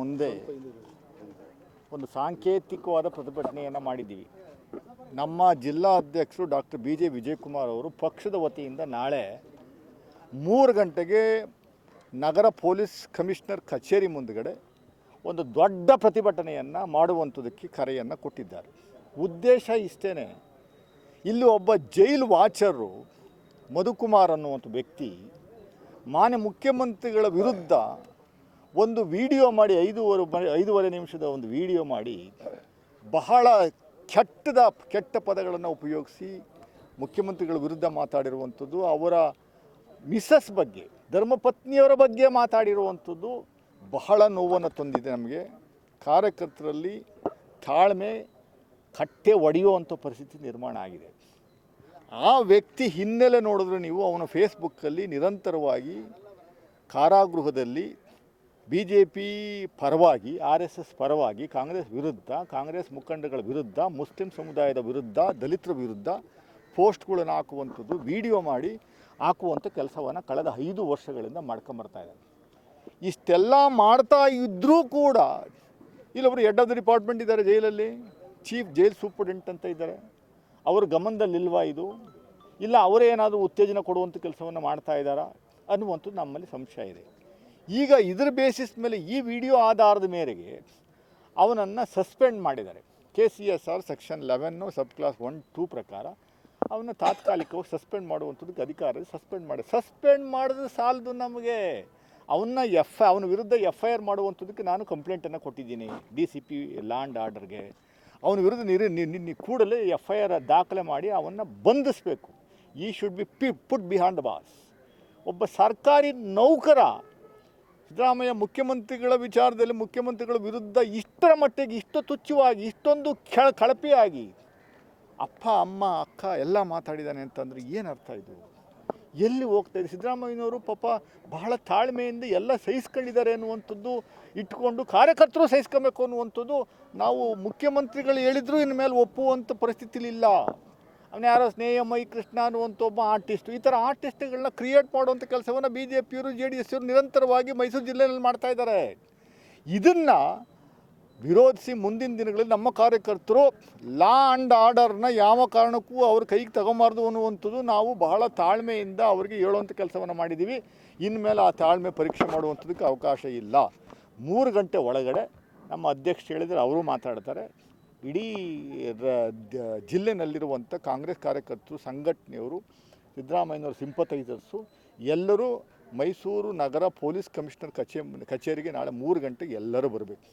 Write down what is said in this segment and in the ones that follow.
ಮುಂದೆ ಒಂದು ಸಾಂಕೇತಿಕವಾದ ಪ್ರತಿಭಟನೆಯನ್ನು ಮಾಡಿದ್ದೀವಿ. ನಮ್ಮ ಜಿಲ್ಲಾ ಅಧ್ಯಕ್ಷರು ಡಾಕ್ಟರ್ ಬಿ ಜೆ ವಿಜಯಕುಮಾರ್ ಅವರು ಪಕ್ಷದ ವತಿಯಿಂದ ನಾಳೆ ಮೂರು ಗಂಟೆಗೆ ನಗರ ಪೊಲೀಸ್ ಕಮಿಷನರ್ ಕಚೇರಿ ಮುಂದುಗಡೆ ಒಂದು ದೊಡ್ಡ ಪ್ರತಿಭಟನೆಯನ್ನು ಮಾಡುವಂಥದ್ದಕ್ಕೆ ಕರೆಯನ್ನು ಕೊಟ್ಟಿದ್ದಾರೆ. ಉದ್ದೇಶ ಇಷ್ಟೇ ಇಲ್ಲಿ ಒಬ್ಬ ಜೈಲು ವಾಚರು ಮಧುಕುಮಾರ್ ಅನ್ನುವಂಥ ವ್ಯಕ್ತಿ, ಮಾನ್ಯ ಮುಖ್ಯಮಂತ್ರಿಗಳ ವಿರುದ್ಧ ಒಂದು ವಿಡಿಯೋ ಮಾಡಿ ಐದೂವರೆ ಐದೂವರೆ ನಿಮಿಷದ ಒಂದು ವಿಡಿಯೋ ಮಾಡಿ ಬಹಳ ಕೆಟ್ಟದ, ಕೆಟ್ಟ ಪದಗಳನ್ನು ಉಪಯೋಗಿಸಿ ಮುಖ್ಯಮಂತ್ರಿಗಳ ವಿರುದ್ಧ ಮಾತಾಡಿರುವಂಥದ್ದು, ಅವರ ಮಿಸಸ್ ಬಗ್ಗೆ, ಧರ್ಮಪತ್ನಿಯವರ ಬಗ್ಗೆ ಮಾತಾಡಿರುವಂಥದ್ದು ಬಹಳ ನೋವನ್ನು ತಂದಿದೆ ನಮಗೆ. ಕಾರ್ಯಕರ್ತರಲ್ಲಿ ತಾಳ್ಮೆ, ಕಟ್ಟೆ ಒಡೆಯುವಂಥ ಪರಿಸ್ಥಿತಿ ನಿರ್ಮಾಣ ಆಗಿದೆ. ಆ ವ್ಯಕ್ತಿ ಹಿನ್ನೆಲೆ ನೋಡಿದ್ರೆ ನೀವು ಅವನ ಫೇಸ್ಬುಕ್ಕಲ್ಲಿ ನಿರಂತರವಾಗಿ ಕಾರಾಗೃಹದಲ್ಲಿ ಬಿ ಜೆ ಪಿ ಪರವಾಗಿ, ಆರ್ ಎಸ್ ಎಸ್ ಪರವಾಗಿ ಕಾಂಗ್ರೆಸ್ ವಿರುದ್ಧ, ಕಾಂಗ್ರೆಸ್ ಮುಖಂಡಗಳ ವಿರುದ್ಧ, ಮುಸ್ಲಿಂ ಸಮುದಾಯದ ವಿರುದ್ಧ, ದಲಿತರ ವಿರುದ್ಧ ಪೋಸ್ಟ್ಗಳನ್ನು ಹಾಕುವಂಥದ್ದು, ವಿಡಿಯೋ ಮಾಡಿ ಹಾಕುವಂಥ ಕೆಲಸವನ್ನು ಕಳೆದ ಐದು ವರ್ಷಗಳಿಂದ ಮಾಡ್ಕೊಂಬರ್ತಾ ಇದ್ದಾರೆ. ಇಷ್ಟೆಲ್ಲ ಮಾಡ್ತಾ ಇದ್ದರೂ ಕೂಡ ಇಲ್ಲೊಬ್ಬರು ಹೆಡ್ ಆಫ್ ಡಿಪಾರ್ಟ್ಮೆಂಟ್ ಇದ್ದಾರೆ ಜೈಲಲ್ಲಿ, ಚೀಫ್ ಜೈಲ್ ಸೂಪರ್ಡೆಂಟ್ ಅಂತ ಇದ್ದಾರೆ. ಅವ್ರ ಗಮನದಲ್ಲಿಲ್ವಾ ಇದು? ಇಲ್ಲ ಅವರೇನಾದರೂ ಉತ್ತೇಜನ ಕೊಡುವಂಥ ಕೆಲಸವನ್ನು ಮಾಡ್ತಾ ಇದ್ದಾರಾ ಅನ್ನುವಂಥದ್ದು ನಮ್ಮಲ್ಲಿ ಸಂಶಯ ಇದೆ. ಈಗ ಇದರ ಬೇಸಿಸ್ ಮೇಲೆ ಈ ವಿಡಿಯೋ ಆಧಾರದ ಮೇರೆಗೆ ಅವನನ್ನು ಸಸ್ಪೆಂಡ್ ಮಾಡಿದ್ದಾರೆ. K C S R section eleven sub clause one two ಪ್ರಕಾರ ಅವನ್ನ ತಾತ್ಕಾಲಿಕವಾಗಿ ಸಸ್ಪೆಂಡ್ ಮಾಡುವಂಥದ್ದಕ್ಕೆ ಅಧಿಕಾರ ಸಸ್ಪೆಂಡ್ ಮಾಡಿ ಸಸ್ಪೆಂಡ್ ಮಾಡಿದ್ರೆ ಸಾಲದು ನಮಗೆ. ಅವನ್ನ ಎಫ್ ಅವನ ವಿರುದ್ಧ ಎಫ್ ಐ ಆರ್ ಮಾಡುವಂಥದ್ದಕ್ಕೆ ನಾನು ಕಂಪ್ಲೇಂಟನ್ನು ಕೊಟ್ಟಿದ್ದೀನಿ. ಡಿ ಸಿ ಪಿ ಲ್ಯಾಂಡ್ ಆರ್ಡರ್ಗೆ ಅವನ ವಿರುದ್ಧ ನೀರು, ನಿ- ನಿ- ನಿ- ಕೂಡಲೇ ಎಫ್ ಐ ಆರ್ ದಾಖಲೆ ಮಾಡಿ ಅವನ್ನ ಬಂಧಿಸಬೇಕು. ಈ ಶುಡ್ ಬಿ ಪಿ ಪುಟ್ ಬಿಹಾಂಡ್ ದ ಬಾಸ್ ಒಬ್ಬ ಸರ್ಕಾರಿ ನೌಕರ ಸಿದ್ದರಾಮಯ್ಯ ಮುಖ್ಯಮಂತ್ರಿಗಳ ವಿಚಾರದಲ್ಲಿ ಮುಖ್ಯಮಂತ್ರಿಗಳ ವಿರುದ್ಧ ಇಷ್ಟರ ಮಟ್ಟಿಗೆ ಇಷ್ಟು ತುಚ್ಛವಾಗಿ, ಇಷ್ಟೊಂದು ಕೆಳ ಕಳಪೆಯಾಗಿ ಅಪ್ಪ, ಅಮ್ಮ, ಅಕ್ಕ ಎಲ್ಲ ಮಾತಾಡಿದ್ದಾನೆ ಅಂತಂದರೆ ಏನು ಅರ್ಥ ಇದು? ಎಲ್ಲಿ ಹೋಗ್ತಾ ಇದೆ? ಸಿದ್ದರಾಮಯ್ಯನವರು ಪಾಪ ಬಹಳ ತಾಳ್ಮೆಯಿಂದ ಎಲ್ಲ ಸಹಿಸ್ಕೊಂಡಿದ್ದಾರೆ ಅನ್ನುವಂಥದ್ದು ಇಟ್ಕೊಂಡು ಕಾರ್ಯಕರ್ತರು ಸಹಿಸ್ಕೊಬೇಕು ಅನ್ನುವಂಥದ್ದು ನಾವು ಮುಖ್ಯಮಂತ್ರಿಗಳು ಹೇಳಿದರೂ ಇನ್ನು ಮೇಲೆ ಒಪ್ಪುವಂಥ ಪರಿಸ್ಥಿತಿಲಿ ಇಲ್ಲ ಅವನು ಯಾರೋ ಮೈ ಕೃಷ್ಣ ಅನ್ನುವಂಥ ಒಬ್ಬ ಆರ್ಟಿಸ್ಟು ಈ ಥರ ಆರ್ಟಿಸ್ಟ್ಗಳನ್ನ ಕ್ರಿಯೇಟ್ ಮಾಡುವಂಥ ಕೆಲಸವನ್ನು ಬಿ ಜೆ ಪಿಯವರು ಜೆ ಡಿ ಎಸ್ ನಿರಂತರವಾಗಿ ಮೈಸೂರು ಜಿಲ್ಲೆಯಲ್ಲಿ ಮಾಡ್ತಾ ಇದ್ದಾರೆ. ಇದನ್ನು ವಿರೋಧಿಸಿ ಮುಂದಿನ ದಿನಗಳಲ್ಲಿ ನಮ್ಮ ಕಾರ್ಯಕರ್ತರು ಲಾ ಆ್ಯಂಡ್ ಆರ್ಡರ್ನ ಯಾವ ಕಾರಣಕ್ಕೂ ಅವ್ರ ಕೈಗೆ ತಗೊಂಬಾರ್ದು ಅನ್ನುವಂಥದ್ದು ನಾವು ಬಹಳ ತಾಳ್ಮೆಯಿಂದ ಅವರಿಗೆ ಹೇಳುವಂಥ ಕೆಲಸವನ್ನು ಮಾಡಿದ್ದೀವಿ ಇನ್ಮೇಲೆ ಆ ತಾಳ್ಮೆ ಪರೀಕ್ಷೆ ಮಾಡುವಂಥದ್ದಕ್ಕೆ ಅವಕಾಶ ಇಲ್ಲ. ಮೂರು ಗಂಟೆ ಒಳಗಡೆ ನಮ್ಮ ಅಧ್ಯಕ್ಷ ಹೇಳಿದರೆ ಅವರು ಮಾತಾಡ್ತಾರೆ. ಇಡೀ ಜಿಲ್ಲೆನಲ್ಲಿರುವಂಥ ಕಾಂಗ್ರೆಸ್ ಕಾರ್ಯಕರ್ತರು, ಸಂಘಟನೆಯವರು, ಸಿದ್ದರಾಮಯ್ಯನವ್ರ ಸಿಂಪತೈಸರ್ಸು ಎಲ್ಲರೂ ಮೈಸೂರು ನಗರ ಪೊಲೀಸ್ ಕಮಿಷನರ್ ಕಚೇ, ಕಚೇರಿಗೆ ನಾಳೆ ಮೂರು ಗಂಟೆಗೆ ಎಲ್ಲರೂ ಬರಬೇಕು.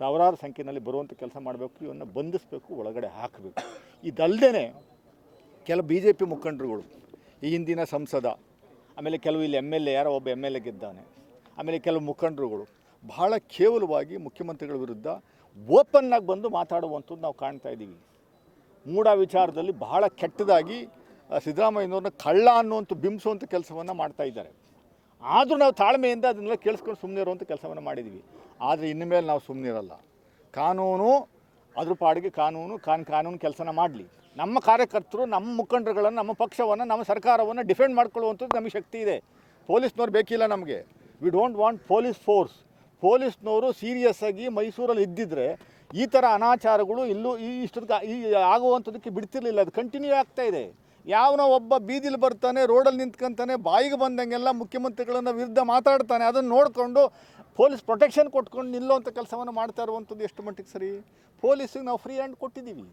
ಸಾವಿರಾರು ಸಂಖ್ಯೆಯಲ್ಲಿ ಬರುವಂಥ ಕೆಲಸ ಮಾಡಬೇಕು ಇವನ್ನ ಬಂಧಿಸಬೇಕು, ಒಳಗಡೆ ಹಾಕಬೇಕು. ಇದಲ್ಲದೆ ಕೆಲವು ಬಿ ಜೆ ಪಿ ಮುಖಂಡರುಗಳು, ಈ ಹಿಂದಿನ ಸಂಸದ, ಆಮೇಲೆ ಕೆಲವು ಇಲ್ಲಿ ಎಂ ಎಲ್ ಎ, ಯಾರೋ ಒಬ್ಬ ಎಂ ಎಲ್ ಎ ಗೆದ್ದಾನೆ. ಆಮೇಲೆ ಕೆಲವು ಮುಖಂಡರುಗಳು, ಬಹಳ ಕೇವಲವಾಗಿ ಮುಖ್ಯಮಂತ್ರಿಗಳ ವಿರುದ್ಧ ಓಪನ್ನಾಗಿ ಬಂದು ಮಾತಾಡುವಂಥದ್ದು ನಾವು ಕಾಣ್ತಾ ಇದ್ದೀವಿ. ಮೂಢ ವಿಚಾರದಲ್ಲಿ ಬಹಳ ಕೆಟ್ಟದಾಗಿ ಸಿದ್ದರಾಮಯ್ಯನವ್ರನ್ನ ಕಳ್ಳ ಅನ್ನುವಂಥ ಬಿಂಬಿಸುವಂಥ ಕೆಲಸವನ್ನು ಮಾಡ್ತಾ ಇದ್ದಾರೆ. ಆದರೂ ನಾವು ತಾಳ್ಮೆಯಿಂದ ಅದನ್ನೆಲ್ಲ ಕೇಳಿಸ್ಕೊಂಡು ಸುಮ್ಮನೆ ಇರುವಂಥ ಕೆಲಸವನ್ನು ಮಾಡಿದ್ದೀವಿ. ಆದರೆ ಇನ್ನು ಮೇಲೆ ನಾವು ಸುಮ್ಮನೆ ಇರಲ್ಲ. ಕಾನೂನು, ಅದ್ರ ಪಾಡಿಗೆ ಕಾನೂನು, ಕಾನ್ ಕಾನೂನು ಕೆಲಸನ ಮಾಡಲಿ. ನಮ್ಮ ಕಾರ್ಯಕರ್ತರು, ನಮ್ಮ ಮುಖಂಡರುಗಳನ್ನು, ನಮ್ಮ ಪಕ್ಷವನ್ನು, ನಮ್ಮ ಸರ್ಕಾರವನ್ನು ಡಿಫೆಂಡ್ ಮಾಡ್ಕೊಳ್ಳುವಂಥದ್ದು ನಮಗೆ ಶಕ್ತಿ ಇದೆ. ಪೊಲೀಸ್ನವ್ರು ಬೇಕಿಲ್ಲ ನಮಗೆ. We don't want police force ಪೊಲೀಸ್ನವರು ಸೀರಿಯಸ್ ಆಗಿ ಮೈಸೂರಲ್ಲಿ ಇದ್ದಿದ್ರೆ ಈ ಥರ ಅನಾಚಾರಗಳು ಇಲ್ಲೂ ಈ ಇಷ್ಟೊತ್ತಿಗೆ ಈ ಆಗುವಂಥದಕ್ಕೆ ಬಿಡ್ತಿರ್ಲಿಲ್ಲ. ಅದು ಕಂಟಿನ್ಯೂ ಆಗ್ತಾ ಇದೆ. ಯಾವನೋ ಒಬ್ಬ ಬೀದಿಲಿ ಬರ್ತಾನೆ, ರೋಡಲ್ಲಿ ನಿಂತ್ಕೊಂತಾನೆ, ಬಾಯಿಗೆ ಬಂದಂಗೆಲ್ಲ ಮುಖ್ಯಮಂತ್ರಿಗಳನ್ನ ವಿರುದ್ಧ ಮಾತಾಡ್ತಾನೆ. ಅದನ್ನು ನೋಡಿಕೊಂಡು ಪೊಲೀಸ್ ಪ್ರೊಟೆಕ್ಷನ್ ಕೊಟ್ಕೊಂಡು ನಿಲ್ಲುವಂಥ ಕೆಲಸವನ್ನು ಮಾಡ್ತಾ ಇರುವಂಥದ್ದು ಎಷ್ಟು ಮಟ್ಟಿಗೆ ಸರಿ? ಪೊಲೀಸಿಗೆ ನಾವು ಫ್ರೀ ಹ್ಯಾಂಡ್ ಕೊಟ್ಟಿದ್ದೀವಿ.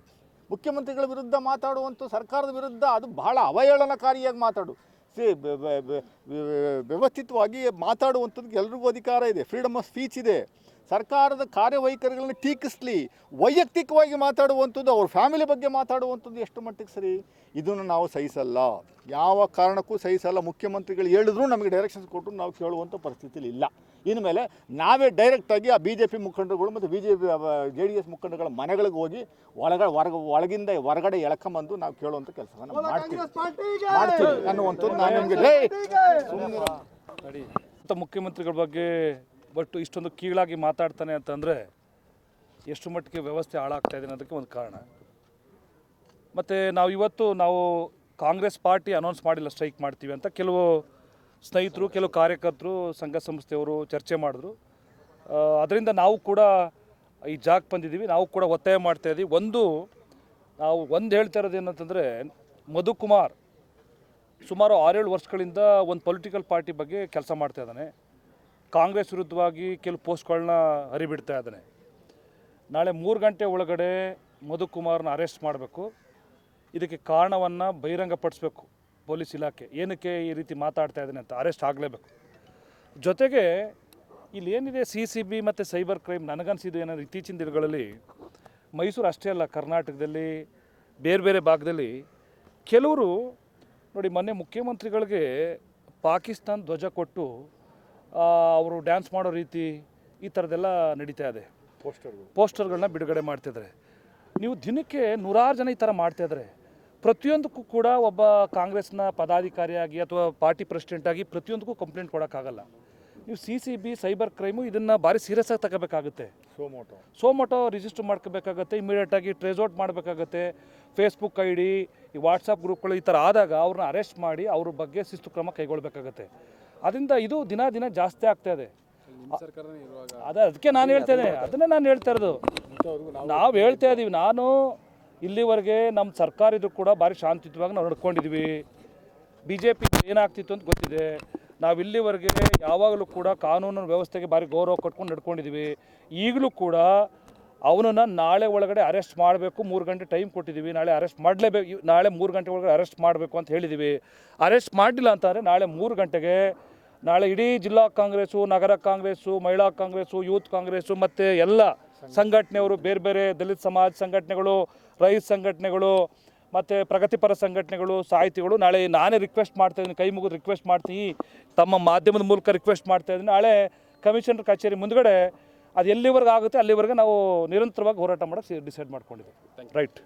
ಮುಖ್ಯಮಂತ್ರಿಗಳ ವಿರುದ್ಧ ಮಾತಾಡುವಂಥ ಸರ್ಕಾರದ ವಿರುದ್ಧ ಅದು ಬಹಳ ಅವಹೇಳನಕಾರಿಯಾಗಿ ಮಾತಾಡು. ಸಿ ವ್ಯವಸ್ಥಿತವಾಗಿ ಮಾತಾಡುವಂಥದ್ದು ಎಲ್ರಿಗೂ ಅಧಿಕಾರ ಇದೆ. ಫ್ರೀಡಮ್ ಆಫ್ ಸ್ಪೀಚ್ ಇದೆ. ಸರ್ಕಾರದ ಕಾರ್ಯವೈಖರಿಗಳನ್ನು ಟೀಕಿಸ್ಲಿ ವೈಯಕ್ತಿಕವಾಗಿ ಮಾತಾಡುವಂಥದ್ದು ಅವ್ರ ಫ್ಯಾಮಿಲಿ ಬಗ್ಗೆ ಮಾತಾಡುವಂಥದ್ದು ಎಷ್ಟು ಮಟ್ಟಿಗೆ ಸರಿ? ಇದನ್ನು ನಾವು ಸಹಿಸಲ್ಲ. ಯಾವ ಕಾರಣಕ್ಕೂ ಸಹಿಸಲ್ಲ. ಮುಖ್ಯಮಂತ್ರಿಗಳು ಹೇಳಿದ್ರು ನಮಗೆ ಡೈರೆಕ್ಷನ್ಸ್ ಕೊಟ್ಟರು ನಾವು ಕೇಳುವಂಥ ಪರಿಸ್ಥಿತಿಲಿ ಇಲ್ಲ. ಇನ್ಮೇಲೆ ನಾವೇ ಡೈರೆಕ್ಟಾಗಿ ಆ ಬಿ ಜೆ ಪಿ ಮುಖಂಡರುಗಳು ಮತ್ತು B J P J D S ಮುಖಂಡರುಗಳ ಮನೆಗಳಿಗೆ ಹೋಗಿ ಒಳಗ ಹೊರಗ ಒಳಗಿಂದ ಹೊರಗಡೆ ಎಳ್ಕೊಂಬಂದು ನಾವು ಕೇಳುವಂಥ ಕೆಲಸವನ್ನು ಮಾಡ್ತೀವಿ. ಮಾಡ್ತೀವಿ ಅನ್ನುವಂಥದ್ದು ನಾನು ನಿಮಗೆ ಅಂತ ಮುಖ್ಯಮಂತ್ರಿಗಳ ಬಗ್ಗೆ ಬಟ್ ಇಷ್ಟೊಂದು ಕೀಳಾಗಿ ಮಾತಾಡ್ತಾನೆ ಅಂತಂದರೆ ಎಷ್ಟು ಮಟ್ಟಿಗೆ ವ್ಯವಸ್ಥೆ ಹಾಳಾಗ್ತಾ ಇದೆ ಅನ್ನೋದಕ್ಕೆ ಒಂದು ಕಾರಣ. ಮತ್ತು ನಾವು ಇವತ್ತು ನಾವು ಕಾಂಗ್ರೆಸ್ ಪಾರ್ಟಿ ಅನೌನ್ಸ್ ಮಾಡಿಲ್ಲ ಸ್ಟ್ರೈಕ್ ಮಾಡ್ತೀವಿ ಅಂತ. ಕೆಲವು ಸ್ನೇಹಿತರು, ಕೆಲವು ಕಾರ್ಯಕರ್ತರು, ಸಂಘ ಸಂಸ್ಥೆಯವರು ಚರ್ಚೆ ಮಾಡಿದ್ರು. ಅದರಿಂದ ನಾವು ಕೂಡ ಈ ಜಾಗ ಬಂದಿದ್ದೀವಿ. ನಾವು ಕೂಡ ಒತ್ತಾಯ ಮಾಡ್ತಾ ಇದ್ದೀವಿ ಒಂದು, ನಾವು ಒಂದು ಹೇಳ್ತಾ ಇರೋದು ಏನಂತಂದರೆ ಮಧುಕುಮಾರ್ ಸುಮಾರು ಆರೇಳು ವರ್ಷಗಳಿಂದ ಒಂದು ಪೊಲಿಟಿಕಲ್ ಪಾರ್ಟಿ ಬಗ್ಗೆ ಕೆಲಸ ಮಾಡ್ತಾ ಇದ್ದಾನೆ. ಕಾಂಗ್ರೆಸ್ ವಿರುದ್ಧವಾಗಿ ಕೆಲವು ಪೋಸ್ಟ್ಗಳನ್ನ ಹರಿಬಿಡ್ತಾ ಇದ್ದಾನೆ ನಾಳೆ ಮೂರು ಗಂಟೆ ಒಳಗಡೆ ಮಧುಕುಮಾರ್ನ ಅರೆಸ್ಟ್ ಮಾಡಬೇಕು. ಇದಕ್ಕೆ ಕಾರಣವನ್ನು ಬಹಿರಂಗಪಡಿಸ್ಬೇಕು ಪೊಲೀಸ್ ಇಲಾಖೆ. ಏನಕ್ಕೆ ಈ ರೀತಿ ಮಾತಾಡ್ತಾ ಇದ್ದಾನೆ ಅಂತ ಅರೆಸ್ಟ್ ಆಗಲೇಬೇಕು. ಜೊತೆಗೆ ಇಲ್ಲಿ ಏನಿದೆ ಸಿ ಸಿ ಬಿ ಮತ್ತು ಸೈಬರ್ ಕ್ರೈಮ್ ನನಗನ್ಸಿದ್ದು ಏನಾದ್ರು ಇತ್ತೀಚಿನ ದಿನಗಳಲ್ಲಿ ಮೈಸೂರು ಅಷ್ಟೇ ಅಲ್ಲ, ಕರ್ನಾಟಕದಲ್ಲಿ ಬೇರೆ ಬೇರೆ ಭಾಗದಲ್ಲಿ ಕೆಲವರು ನೋಡಿ ಮೊನ್ನೆ ಮುಖ್ಯಮಂತ್ರಿಗಳಿಗೆ ಪಾಕಿಸ್ತಾನ್ ಧ್ವಜ ಕೊಟ್ಟು ಅವರು ಡ್ಯಾನ್ಸ್ ಮಾಡೋ ರೀತಿ ಈ ಥರದ್ದೆಲ್ಲ ನಡೀತಾ ಇದೆ. ಪೋಸ್ಟರ್ಗಳು ಪೋಸ್ಟರ್ಗಳನ್ನ ಬಿಡುಗಡೆ ಮಾಡ್ತಿದ್ದಾರೆ. ನೀವು ದಿನಕ್ಕೆ ನೂರಾರು ಜನ ಈ ಥರ ಮಾಡ್ತಾಯಿದ್ದಾರೆ ಪ್ರತಿಯೊಂದಕ್ಕೂ ಕೂಡ ಒಬ್ಬ ಕಾಂಗ್ರೆಸ್ನ ಪದಾಧಿಕಾರಿಯಾಗಿ ಅಥವಾ ಪಾರ್ಟಿ ಪ್ರೆಸಿಡೆಂಟಾಗಿ ಪ್ರತಿಯೊಂದಕ್ಕೂ ಕಂಪ್ಲೇಂಟ್ ಕೊಡೋಕ್ಕಾಗಲ್ಲ ನೀವು C C B cyber crime ಇದನ್ನು ಭಾರಿ ಸೀರಿಯಸ್ ಆಗಿ ತಗೋಬೇಕಾಗುತ್ತೆ. ಸೋಮೋಟೋ ಸೋಮೋಟೋ ರಿಜಿಸ್ಟರ್ ಮಾಡ್ಕೋಬೇಕಾಗತ್ತೆ ಇಮಿಡಿಯೇಟಾಗಿ ಟ್ರೇಸ್ಔಟ್ ಮಾಡಬೇಕಾಗತ್ತೆ. ಫೇಸ್ಬುಕ್ ಐ ಡಿ ಈ ವಾಟ್ಸಪ್ ಗ್ರೂಪ್ಗಳು ಈ ಥರ ಆದಾಗ ಅವ್ರನ್ನ ಅರೆಸ್ಟ್ ಮಾಡಿ ಅವ್ರ ಬಗ್ಗೆ ಶಿಸ್ತು ಕ್ರಮ ಕೈಗೊಳ್ಬೇಕಾಗತ್ತೆ. ಅದರಿಂದ ಇದು ದಿನ ದಿನ ಜಾಸ್ತಿ ಆಗ್ತಾ ಇದೆ. ಅದ ಅದಕ್ಕೆ ನಾನು ಹೇಳ್ತೇನೆ ಅದನ್ನೇ ನಾನು ಹೇಳ್ತಾ ಇರೋದು. ನಾವು ಹೇಳ್ತಾ ಇದ್ದೀವಿ ನಾನು ಇಲ್ಲಿವರೆಗೆ ನಮ್ಮ ಸರ್ಕಾರ ಇದ್ರು ಕೂಡ ಭಾರಿ ಶಾಂತಿಯುತವಾಗಿ ನಾವು ನಡ್ಕೊಂಡಿದ್ದೀವಿ ಬಿ ಜೆ ಪಿ ಏನಾಗ್ತಿತ್ತು ಅಂತ ಗೊತ್ತಿದೆ. ನಾವು ಇಲ್ಲಿವರೆಗೆ ಯಾವಾಗಲೂ ಕೂಡ ಕಾನೂನು ವ್ಯವಸ್ಥೆಗೆ ಭಾರಿ ಗೌರವ ಕೊಟ್ಕೊಂಡು ನಡ್ಕೊಂಡಿದ್ದೀವಿ ಈಗಲೂ ಕೂಡ ಅವನನ್ನು ನಾಳೆ ಒಳಗಡೆ ಅರೆಸ್ಟ್ ಮಾಡಬೇಕು. ಮೂರು ಗಂಟೆ ಟೈಮ್ ಕೊಟ್ಟಿದ್ದೀವಿ ನಾಳೆ ಅರೆಸ್ಟ್ ಮಾಡಲೇಬೇಕು. ನಾಳೆ ಮೂರು ಗಂಟೆ ಒಳಗಡೆ ಅರೆಸ್ಟ್ ಮಾಡಬೇಕು ಅಂತ ಹೇಳಿದ್ದೀವಿ ಅರೆಸ್ಟ್ ಮಾಡಲಿಲ್ಲ ಅಂತಂದರೆ ನಾಳೆ ಮೂರು ಗಂಟೆಗೆ ನಾಳೆ ಇಡೀ ಜಿಲ್ಲಾ ಕಾಂಗ್ರೆಸ್ಸು ನಗರ ಕಾಂಗ್ರೆಸ್ಸು ಮಹಿಳಾ ಕಾಂಗ್ರೆಸ್ಸು ಯೂತ್ ಕಾಂಗ್ರೆಸ್ಸು ಮತ್ತು ಎಲ್ಲ ಸಂಘಟನೆಯವರು ಬೇರೆ ಬೇರೆ ದಲಿತ ಸಮಾಜ ಸಂಘಟನೆಗಳು ರೈತ ಸಂಘಟನೆಗಳು ಮತ್ತು ಪ್ರಗತಿಪರ ಸಂಘಟನೆಗಳು ಸಾಹಿತಿಗಳು ನಾಳೆ ನಾನೇ ರಿಕ್ವೆಸ್ಟ್ ಮಾಡ್ತಾ ಇದ್ದೀನಿ ಕೈ ಮುಗಿದು ರಿಕ್ವೆಸ್ಟ್ ಮಾಡ್ತೀನಿ ತಮ್ಮ ಮಾಧ್ಯಮದ ಮೂಲಕ ರಿಕ್ವೆಸ್ಟ್ ಮಾಡ್ತಾ ಇದ್ದೀನಿ. ನಾಳೆ ಕಮಿಷನರ್ ಕಚೇರಿ ಮುಂದಗಡೆ ಅದು ಎಲ್ಲಿವರೆಗೆ ಆಗುತ್ತೆ ಅಲ್ಲಿವರೆಗೆ ನಾವು ನಿರಂತರವಾಗಿ ಹೋರಾಟ ಮಾಡೋಕ್ಕೆ ಡಿಸೈಡ್ ಮಾಡ್ಕೊಂಡಿದ್ದೀವಿ. ರೈಟ್